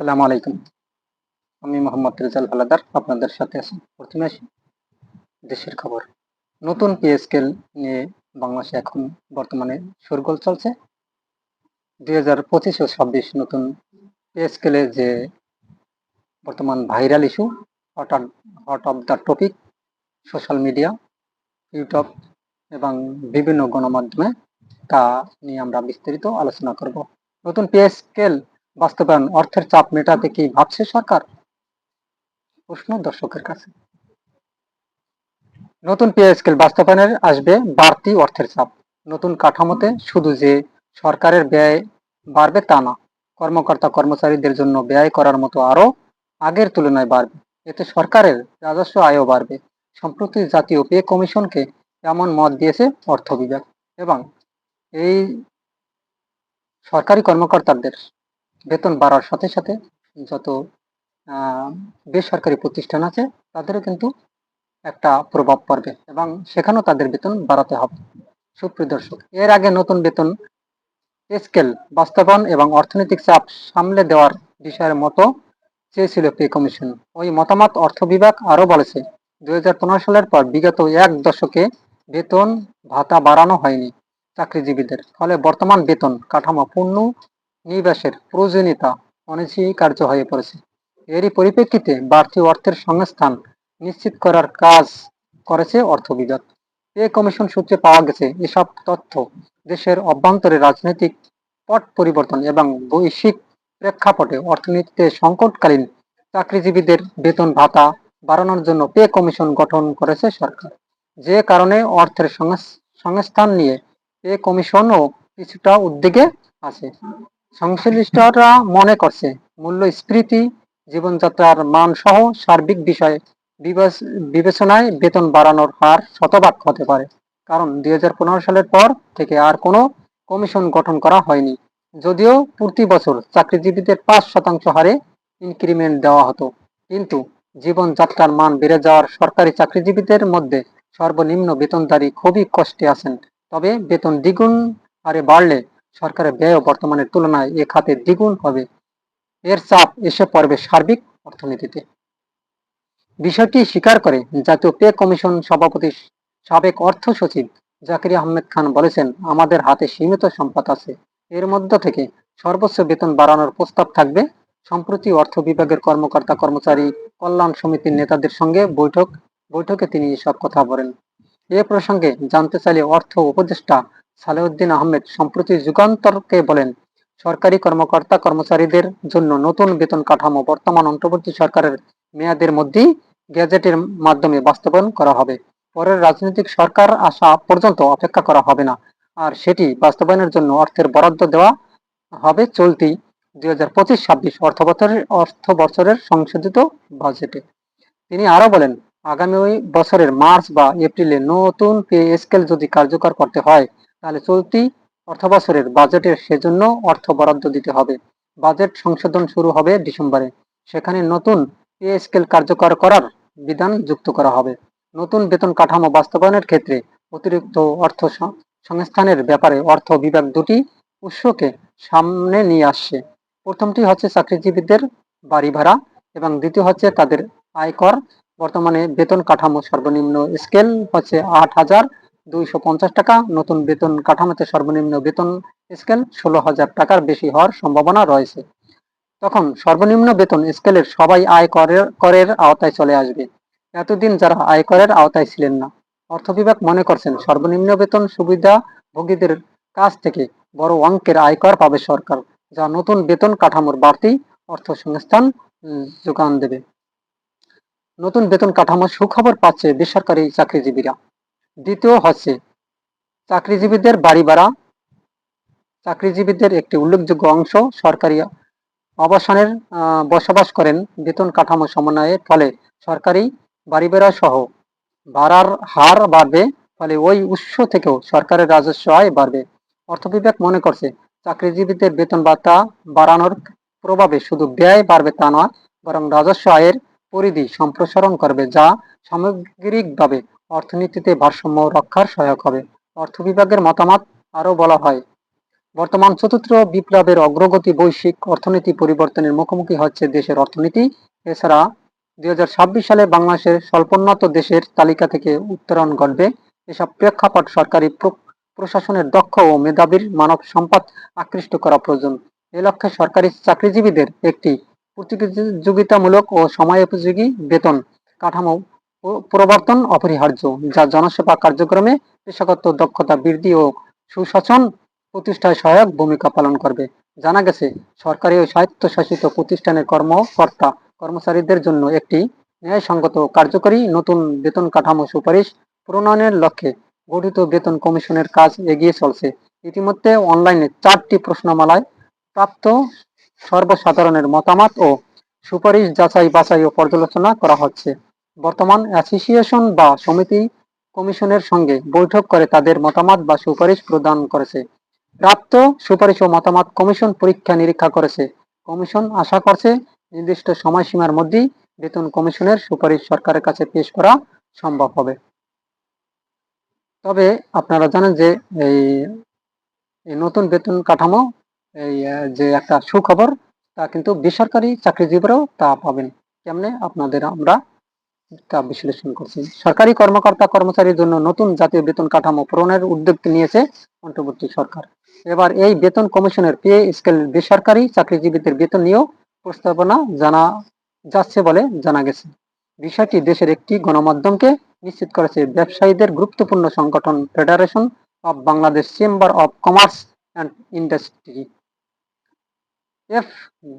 আসসালামু আলাইকুম। আমি মোহাম্মদ রেজাল হালাদার, আপনাদের সাথে আছি। প্রথমে আসি দেশের খবর। নতুন পে স্কেল নিয়ে বাংলাদেশে এখন বর্তমানে শোরগোল চলছে। দুই হাজার পঁচিশ ও ছাব্বিশ নতুন পে স্কেলে যে বর্তমান viral issue, hot hot of the topic, social media, YouTube এবং বিভিন্ন গণমাধ্যমে তা নিয়ে আমরা বিস্তারিত আলোচনা করব। নতুন পে স্কেল বাস্তবায়ন, অর্থের চাপ মেটাতে কি ভাবছে সরকার? প্রশ্ন দর্শকের কাছে। নতুন পে স্কেল বাস্তবায়নের আসবে বাড়তি অর্থের চাপ। নতুন কাঠামোতে শুধু যে সরকারের ব্যয় বাড়বে তা না, কর্মকর্তা কর্মচারীদের জন্য ব্যয় করার মতো আরও আগের তুলনায় বাড়বে। এতে সরকারের রাজস্ব আয়ও বাড়বে। সম্প্রতি জাতীয় পে কমিশনকে এমন মত দিয়েছে অর্থ বিভাগ এবং এই সরকারি কর্মকর্তাদের বেতন বাড়ার সাথে সাথে যত বেসরকারি প্রতিষ্ঠান আছে, তাদেরও কিন্তু একটা প্রভাব পড়বে এবং সেখানেও তাদের বেতন বাড়াতে হবে। সুপ্রিয় দর্শক, এর আগে নতুন বেতন স্কেল বাস্তবায়ন এবং অর্থনৈতিক চাপ সামলে দেওয়ার বিষয়ের মতো চেয়েছিল পে কমিশন। ওই মতামত অর্থ বিভাগ আরও বলেছে, দুই হাজার পনেরো সালের পর বিগত এক দশকে বেতন ভাতা বাড়ানো হয়নি চাকরিজীবীদের। ফলে বর্তমান বেতন কাঠামো পূর্ণ নিবাসের প্রয়োজনীয়তা অনস্বীকার্য হয়ে পড়েছে। এরই পরিপ্রেক্ষিতে বাড়তি অর্থের সংস্থান নিশ্চিত করার কাজ করেছে অর্থ বিভাগ এ কমিশন সূত্রে পাওয়া গেছে, এসব তথ্য দেশের অভ্যন্তরে রাজনৈতিক পট পরিবর্তন এবং বৈশ্বিক প্রেক্ষাপটে অর্থনীতিতে সংকটকালীন চাকরিজীবীদের বেতন ভাতা বাড়ানোর জন্য পে কমিশন গঠন করেছে সরকার। যে কারণে অর্থের সংস্থান নিয়ে পে কমিশনও কিছুটা উদ্যোগে আছে। সংশ্লিষ্টরা মনে করছে, মূল্যস্ফীতি, জীবনযাত্রার মান সহ সার্বিক বিষয়ে বিবেচনায় বেতন বাড়ানোর হার শতভাগ হতে পারে। কারণ দুই সালের পর থেকে আর কোনো কমিশন গঠন করা হয়নি। যদিও প্রতি বছর চাকরিজীবীদের পাঁচ শতাংশ হারে ইনক্রিমেন্ট দেওয়া হতো। কিন্তু জীবনযাত্রার মান বেড়ে যাওয়ার সরকারি চাকরিজীবীদের মধ্যে সর্বনিম্ন বেতনদারী খুবই কষ্টে আছেন। তবে বেতন দ্বিগুণ হারে বাড়লে সরকারের ব্যয় বর্তমানের তুলনায় এ খাতে দ্বিগুণ হবে। এর চাপ এসে পড়বে সার্বিক অর্থনীতিতে। বিষয়টি স্বীকার করে জাতীয় পে কমিশন সভাপতি সাবেক অর্থ সচিব জাকির আহমেদ খান বলেছেন, আমাদের হাতে সীমিত সম্পদ আছে। এর মধ্য থেকে সর্বোচ্চ বেতন বাড়ানোর প্রস্তাব থাকবে। সম্প্রতি অর্থ বিভাগের কর্মকর্তা কর্মচারী কল্যাণ সমিতির নেতাদের সঙ্গে বৈঠক, বৈঠকে তিনি এসব কথা বলেন। এ প্রসঙ্গে জানতে চাইলে অর্থ উপদেষ্টা সালেউদ্দিন আহমেদ সম্প্রতি যুগান্তরকে বলেন, সরকারি কর্মকর্তা কর্মচারীদের জন্য নতুন বেতন কাঠামো বর্তমান অন্তর্বর্তী সরকারের মেয়াদের মধ্যেই গ্যাজেটের মাধ্যমে বাস্তবায়ন করা হবে। পরের রাজনৈতিক সরকার আসা পর্যন্ত অপেক্ষা করা হবে না। আর সেটি বাস্তবায়নের জন্য অর্থের বরাদ্দ দেওয়া হবে চলতি দুই হাজার পঁচিশ ছাব্বিশ অর্থ বছরের অর্থ বছরের সংশোধিত বাজেটে। তিনি আরও বলেন, আগামী বছরের মার্চ বা এপ্রিলে নতুন পে স্কেল যদি কার্যকর করতে হয় তাহলে চলতি অর্থবছরের বাজেটের সেজন্য অর্থ বরাদ্দ দিতে হবে। বাজেট সংশোধন শুরু হবে ডিসেম্বরে। সেখানে নতুন পে স্কেল কার্যকর করার বিধান যুক্ত করা হবে। নতুন বেতন কাঠামো বাস্তবায়নের ক্ষেত্রে অতিরিক্ত অর্থ সংস্থানের ব্যাপারে অর্থ বিভাগ দুটি উৎসকে সামনে নিয়ে আসছে। প্রথমটি হচ্ছে চাকরিজীবীদের বাড়ি ভাড়া এবং দ্বিতীয় হচ্ছে তাদের আয়কর। বর্তমানে বেতন কাঠামো সর্বনিম্ন স্কেল হচ্ছে আট হাজার দুইশো পঞ্চাশ টাকা। নতুন বেতন কাঠামোতে সর্বনিম্ন বেতন স্কেল ষোলো হাজার টাকার বেশি হওয়ার সম্ভাবনা রয়েছে। তখন সর্বনিম্ন বেতন স্কেলের সবাই আয় করের করের আওতায় চলে আসবে। এতদিন যারা আয়করের আওতায় ছিলেন না। অর্থ বিভাগ মনে করছেন সর্বনিম্ন বেতন সুবিধা ভোগীদের কাছ থেকে বড় অঙ্কের আয়কর পাবে সরকার, যা নতুন বেতন কাঠামোর বাড়তি অর্থ সংস্থান যোগান দেবে। নতুন বেতন কাঠামো সুখবর পাচ্ছে বেসরকারি চাকরিজীবীরা। দ্বিতীয় হচ্ছে চাকরিজীবীদের বাড়ি ভাড়া। চাকরিজীবীদের একটি উল্লেখযোগ্য অংশ সরকারি অবসানের বসবাস করেন। বেতন কাঠামো সমন্বয়ের ফলে সরকারি বাড়ি বেড়া সহ। ভাড়ার হার বাড়বে, ফলে ওই উৎস থেকেও সরকারের রাজস্ব আয় বাড়বে। অর্থ বিভাগ মনে করছে, চাকরিজীবীদের বেতন ভাতা বাড়ানোর প্রভাবে শুধু ব্যয় বাড়বে তা নয়, বরং রাজস্ব আয়ের পরিধি সম্প্রসারণ করবে, যা সামগ্রিকভাবে অর্থনীতিতে ভারসাম্য রক্ষার সহায়ক হবে, অর্থ বিভাগের মতামত আরও বলা হয়। বর্তমান চতুর্থ বিপ্লবের অগ্রগতি বৈশ্বিক অর্থনীতি পরিবর্তনের মুখোমুখি হচ্ছে দেশের অর্থনীতি। এছাড়া দুই সালে বাংলাদেশের স্বল্পোন্নত দেশের তালিকা থেকে উত্তরণ ঘটবে। এসব প্রেক্ষাপট সরকারি প্রশাসনের দক্ষ ও মেধাবীর মানব সম্পদ আকৃষ্ট করা প্রয়োজন। এ লক্ষ্যে সরকারি চাকরিজীবীদের একটি প্রতিযোগিতামূলক ও সময়োপযোগী বেতন কাঠামো প্রবর্তন অপরিহার্য, যা জনসেবা কার্যক্রমে পেশাগত দক্ষতা বৃদ্ধি ও সুশাসন প্রতিষ্ঠায় সহায়ক ভূমিকা পালন করবে। জানা গেছে, সরকারি ও স্বায়ত্তশাসিত প্রতিষ্ঠানের কর্মকর্তা কর্মচারীদের জন্য একটি ন্যায়সঙ্গত কার্যকরী নতুন বেতন কাঠামো সুপারিশ প্রণয়নের লক্ষ্যে গঠিত বেতন কমিশনের কাজ এগিয়ে চলছে। ইতিমধ্যে অনলাইনে চারটি প্রশ্নমালায় প্রাপ্ত সর্বসাধারণের মতামত ও সুপারিশ যাচাই বাছাই ও পর্যালোচনা করা হচ্ছে। বর্তমান অ্যাসোসিয়েশন বা সমিতি কমিশনের সঙ্গে বৈঠক করে তাদের মতামত বা সুপারিশ প্রদান করেছে। প্রাপ্ত সুপারিশ ও মতামত কমিশন পরীক্ষা নিরীক্ষা করেছে। কমিশন আশা করছে নির্দিষ্ট সময়সীমার মধ্যেই বেতন কমিশনের সুপারিশ সরকারের কাছে পেশ করা সম্ভব হবে। তবে আপনারা জানেন যে এই নতুন বেতন কাঠামো, এই যে একটা সুখবর, তা কিন্তু বেসরকারি চাকরিজীবীরাও তা পাবেন। কেমনে? আপনাদের আমরা তা বিশ্লেষণ করছি। সরকারি কর্মকর্তা কর্মচারীর জন্য নতুন জাতীয় বেতন কাঠামো প্রণয়নের উদ্যোগ নিয়েছে অন্তর্বর্তী সরকার। এবার এই বেতন কমিশনের পে স্কেল বেসরকারি চাকরিজীবীদের বেতন নিয়েও প্রস্তাবনা জানা যাচ্ছে বলে জানা গেছে। বিষয়টি দেশের একটি গণমাধ্যমকে নিশ্চিত করেছে, ব্যবসায়ীদের গুরুত্বপূর্ণ সংগঠন federation of Bangladesh chamber of commerce and industry F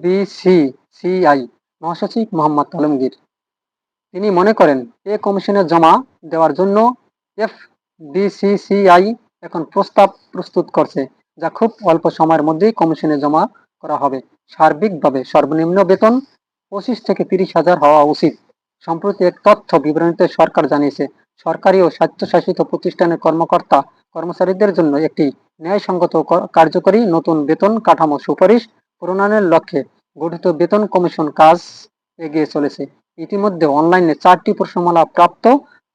BC CI মহাসচিব মোহাম্মদ আলমগীর। তিনি মনে করেন, এ কমিশনে জমা দেওয়ার জন্য এফ বিসিসিআই এখন প্রস্তাব প্রস্তুত করছে, যা খুব অল্প সময়ের মধ্যেই কমিশনে জমা করা হবে। সার্বিকভাবে সর্বনিম্ন বেতন পঁচিশ থেকে তিরিশ হাজার হওয়া উচিত। সম্প্রতি এক তথ্য বিবরণীতে সরকার জানিয়েছে, সরকারি ও স্বায়ত্তশাসিত প্রতিষ্ঠানের কর্মকর্তা কর্মচারীদের জন্য একটি ন্যায়সঙ্গত কার্যকরী নতুন বেতন কাঠামো সুপারিশ প্রণয়নের লক্ষ্যে গঠিত বেতন কমিশন কাজ এগিয়ে চলেছে। ইতিমধ্যে অনলাইনে চারটি প্রশ্নমালা প্রাপ্ত।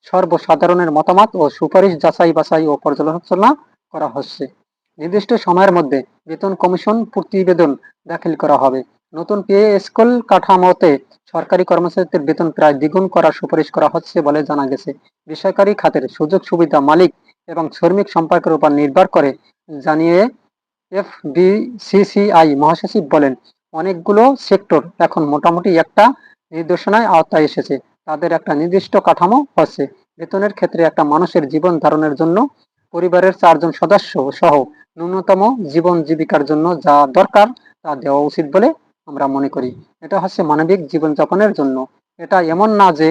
সর্বসাধারণের মতামত ও সুপারিশ যাচাই বাছাই ও পর্যালোচনা করা হচ্ছে। নির্দিষ্ট সময়ের মধ্যে বেতন কমিশন প্রতিবেদন দাখিল করা হবে। নতুন পে স্কুল কাঠামোতে সরকারি কর্মচারীদের বেতন প্রায় দ্বিগুণ করার সুপারিশ করা হচ্ছে বলে জানা গেছে। বেসরকারি খাতের সুযোগ সুবিধা মালিক এবং শ্রমিক সম্পর্কের উপর নির্ভর করে জানিয়ে এফ বিসিসিআই মহাসচিব বলেন, অনেকগুলো সেক্টর এখন মোটামুটি একটা নির্দেশনায় আওতায় এসেছে। তাদের একটা নির্দিষ্ট কাঠামো হচ্ছে বেতনের ক্ষেত্রে একটা মানুষের জীবন ধারণের জন্য পরিবারের চারজন সদস্য সহ ন্যূনতম জীবন জীবিকার জন্য যা দরকার তা দেওয়া উচিত বলে আমরা মনে করি। এটা হচ্ছে মানবিক জীবনযাপনের জন্য। এটা এমন না যে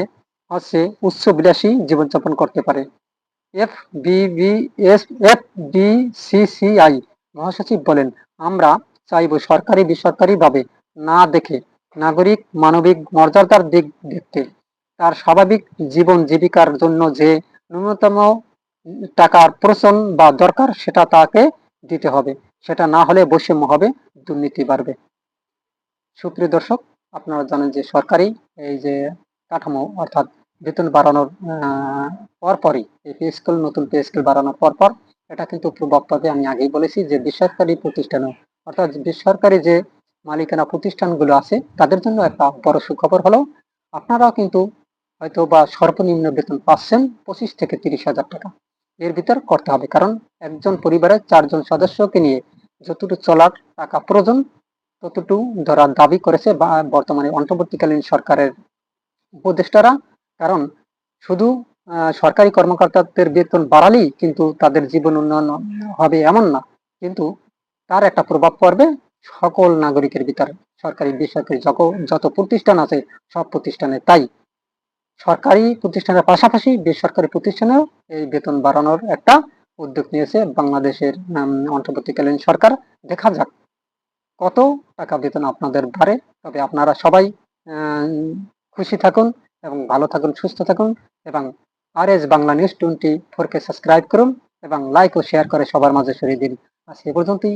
হচ্ছে উচ্চ বিলাসী জীবনযাপন করতে পারে। এফ বিবিএস এফ বিসিসিআই মহাসচিব বলেন, আমরা চাইব সরকারি বেসরকারিভাবে না দেখে নাগরিক মানবিক মর্যাদার দিক দেখতে। তার স্বাভাবিক জীবন জীবিকার জন্য যে ন্যূনতম টাকার প্রয়োজন বা দরকার, সেটা তাকে দিতে হবে। সেটা না হলে বৈষম্য হবে, দুর্নীতি বাড়বে। সুপ্রিয় দর্শক, আপনারা জানেন যে সরকারি এই যে কাঠামো, অর্থাৎ বেতন বাড়ানোর পরপরই, এই পে স্কেল, নতুন পে স্কেল বাড়ানোর পরপর, এটা কিন্তু পাবে। আমি আগেই বলেছি যে বেসরকারি প্রতিষ্ঠানেও, অর্থাৎ বেসরকারি যে মালিকানা প্রতিষ্ঠানগুলো আছে, তাদের জন্য একটা বড় সুখবর হলো, আপনারাও কিন্তু হয়তো বা সর্বনিম্ন বেতন পাচ্ছেন পঁচিশ থেকে তিরিশ হাজার টাকা। এর ভিতর করতে হবে, কারণ একজন পরিবারের চারজন সদস্যকে নিয়ে যতটুকু চলার টাকা প্রয়োজন, ততটুকু ধরার দাবি করেছে বা বর্তমানে অন্তর্বর্তীকালীন সরকারের উপদেষ্টারা। কারণ শুধু সরকারি কর্মকর্তাদের বেতন বাড়ালেই কিন্তু তাদের জীবন উন্নয়ন হবে এমন না, কিন্তু তার একটা প্রভাব পড়বে সকল নাগরিকের ভিতরে সরকারি বেসরকারি যত- যত প্রতিষ্ঠান আছে, সব প্রতিষ্ঠানে তাই। সরকারি প্রতিষ্ঠানের পাশাপাশি বেসরকারি প্রতিষ্ঠানেও এই বেতন বাড়ানোর একটা উদ্যোগ নিয়েছে বাংলাদেশের অন্তর্বর্তীকালীন সরকার। দেখা যাক কত টাকা বেতন আপনাদের বাড়ে। তবে আপনারা সবাই খুশি থাকুন এবং ভালো থাকুন, সুস্থ থাকুন এবং R S Bangla news twenty ফোরকে সাবস্ক্রাইব করুন এবং লাইক ও শেয়ার করে সবার মাঝে ছড়িয়ে দিন। আজ এ পর্যন্তই।